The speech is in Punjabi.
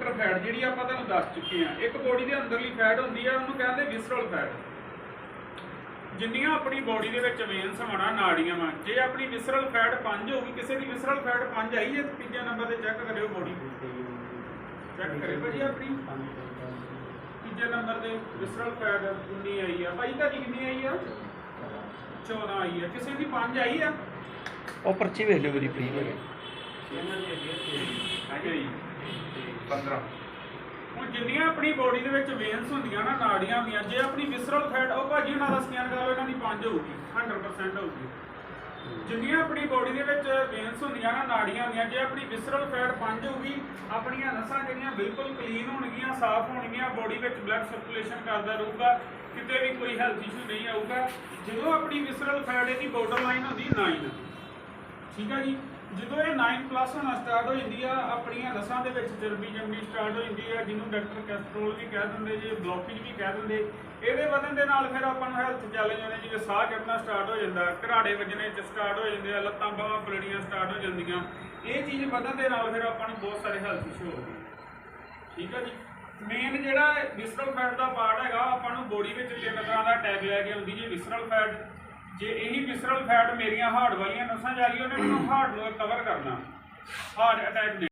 ਆਊਟਰ ਫੈਟ ਜਿਹੜੀ ਆਪਾਂ ਤੁਹਾਨੂੰ ਦੱਸ ਚੁੱਕੇ ਆ ਇੱਕ ਬੋਡੀ ਦੇ ਅੰਦਰਲੀ ਫੈਟ ਹੁੰਦੀ ਆ ਉਹਨੂੰ ਕਹਿੰਦੇ ਵਿਸਰਲ ਫੈਟ ਜਿੰਨੀਆਂ ਆਪਣੀ ਬੋਡੀ ਦੇ ਵਿੱਚ ਵੇਨਸ ਹੋਣਾ ਨਾੜੀਆਂ ਵਾ ਜੇ ਆਪਣੀ ਵਿਸਰਲ ਫੈਟ 5 ਹੋਊਗੀ ਕਿਸੇ ਦੀ ਵਿਸਰਲ ਫੈਟ 5 ਆਈ ਤੇ ਤੀਜੇ ਨੰਬਰ ਤੇ ਚੈੱਕ ਕਰਿਓ ਬੋਡੀ ਚੈੱਕ ਕਰੇ ਭਾਜੀ ਆਪਣੀ। ਤੀਜੇ ਨੰਬਰ ਤੇ ਵਿਸਰਲ ਫੈਟ 19 ਆਈ ਆ? ਭਾਈ ਤੁਹਾਡੀ ਕਿੰਨੀ ਆਈ ਆ? 14 ਆਈ ਆ। ਕਿਸੇ ਦੀ 5 ਆਈ ਆ? ਉਹ ਪਰਚੀ ਵੇਖ ਲਿਓ ਮੇਰੀ ਪਲੀਜ਼ ਹੈਗੇ ਜੀ 15 ਹੁਣ ਜਿੰਨੀਆਂ ਆਪਣੀ ਬੋਡੀ ਦੇ ਵਿੱਚ ਵੇਨਸ ਹੁੰਦੀਆਂ ਨਾ, ਨਾੜੀਆਂ ਹੁੰਦੀਆਂ, ਜੇ ਆਪਣੀ ਵਿਸਰਲ ਫੈਟ ਉਹ ਭਾਜੀ ਉਹਨਾਂ ਦਾ ਸਕੈਨ ਕਰ ਲਓ, ਇਹਨਾਂ ਦੀ 5 ਹੋਊਗੀ 100% ਹੋਊਗੀ। ਜਿੰਨੀਆਂ ਆਪਣੀ ਬੋਡੀ ਦੇ ਵਿੱਚ ਵੇਨਸ ਹੁੰਦੀਆਂ ਨਾ, ਨਾੜੀਆਂ ਹੁੰਦੀਆਂ, ਜੇ ਆਪਣੀ ਵਿਸਰਲ ਫੈਟ 5 ਹੋਊਗੀ, ਆਪਣੀਆਂ ਨਸਾਂ ਜਿਹੜੀਆਂ ਬਿਲਕੁਲ ਕਲੀਨ ਹੋਣਗੀਆਂ, ਸਾਫ਼ ਹੋਣਗੀਆਂ ਬੋਡੀ ਵਿੱਚ ਬਲੱਡ ਸਰਕੂਲੇਸ਼ਨ ਕਰਦਾ ਰਹੂਗਾ, ਕਿਤੇ ਵੀ ਕੋਈ ਹੈਲਥ ਇਸ਼ੂ ਨਹੀਂ ਆਊਗਾ, ਜਦੋਂ ਆਪਣੀ ਵਿਸਰਲ ਫੈਟ ਇਹਦੀ ਬਾਰਡਰ ਲਾਈਨ ਹੁੰਦੀ 9 ਠੀਕ ਆ ਜੀ? ਜਦੋਂ ਇਹ 9 ਪਲੱਸ ਹੋਣਾ ਸਟਾਰਟ ਹੋ ਜਾਂਦੀ ਆ, ਆਪਣੀਆਂ ਨਸਾਂ ਦੇ ਵਿੱਚ ਚਰਬੀ ਜੰਮਣੀ ਸਟਾਰਟ ਹੋ ਜਾਂਦੀ ਆ, ਜਿਹਨੂੰ ਡਾਕਟਰ ਕੈਸਟਰੋਲ ਵੀ ਕਹਿ ਦਿੰਦੇ, ਜੇ ਬਲੌਕੇਜ ਵੀ ਕਹਿ ਦਿੰਦੇ, ਇਹਦੇ ਵਧਣ ਦੇ ਨਾਲ ਫਿਰ ਆਪਾਂ ਨੂੰ ਹੈਲਥ ਚੈਲੰਜ ਆਉਂਦੇ ਜਿਵੇਂ ਸਾਹ ਚੜਨਾ ਸਟਾਰਟ ਹੋ ਜਾਂਦਾ, ਘਰਾੜੇ ਵੱਜਣੇ ਚ ਸਟਾਰਟ ਹੋ ਜਾਂਦੇ ਆ, ਲੱਤਾਂ ਬਾਹਾਂ ਬਲੜੀਆਂ ਸਟਾਰਟ ਹੋ ਜਾਂਦੀਆਂ। ਇਹ ਚੀਜ਼ ਵਧਣ ਦੇ ਨਾਲ ਫਿਰ ਆਪਾਂ ਨੂੰ ਬਹੁਤ ਸਾਰੇ ਹੈਲਥ ਇਸ਼ੂ ਹੋ ਗਏ ਠੀਕ ਆ ਜੀ? ਮੇਨ ਜਿਹੜਾ ਵਿਸਰਲ ਫੈਟ ਦਾ ਪਾਰਟ ਹੈਗਾ, ਆਪਾਂ ਨੂੰ ਬੋਡੀ ਵਿੱਚ ਤਿੰਨ ਤਰ੍ਹਾਂ ਦਾ ਅਟੈਕ ਲੈ ਕੇ ਆਉਂਦੀ, ਜੀ ਵਿਸਰਲ ਫੈਟ ਜੇ ਇਹੀ ਵਿਸਰਲ ਫੈਟ ਮੇਰੀਆਂ ਹਾਰਟ ਵਾਲੀਆਂ ਨਸਾਂ ਜਾ ਰਹੀ ਉਹਨੇ ਮੈਨੂੰ ਹਾਰਟ ਨੂੰ ਕਵਰ ਕਰਨਾ। Heart attack